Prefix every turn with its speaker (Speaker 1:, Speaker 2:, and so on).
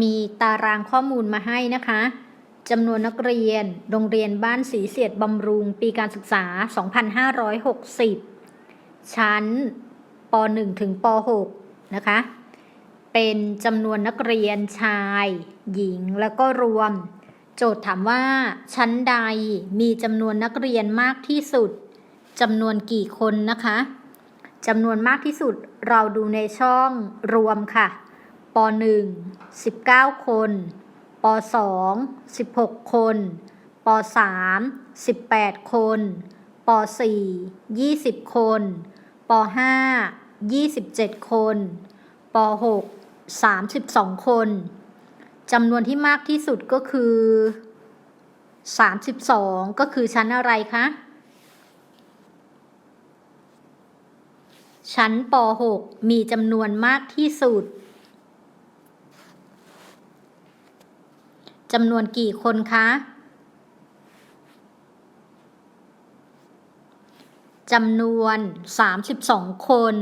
Speaker 1: มีตารางข้อมูลมาให้นะคะจำนวนนักเรียน โรงเรียนบ้านสีเสียดบำรุง ปีการศึกษา 2560 ชั้นป .1 ถึงป .6 นะคะ เป็นจำนวนนักเรียนชาย หญิงแล้วก็รวม โจทย์ถามว่า ชั้นใดมีจำนวนนักเรียนมากที่สุดจำนวนกี่คนนะคะจำนวนมากที่สุดเราดูในช่องรวมค่ะ ป .1 19 คน ป .2 16 คน ป .3 18 คน ป .4 20 คน ป .5 27 คน ป .6 32 คนจำนวนที่มากที่สุดก็คือ 32 ก็คือชั้นอะไรคะ ชั้นป .6 มีจำนวนมากที่สุด จำนวนกี่คนคะจำนวน 32 คน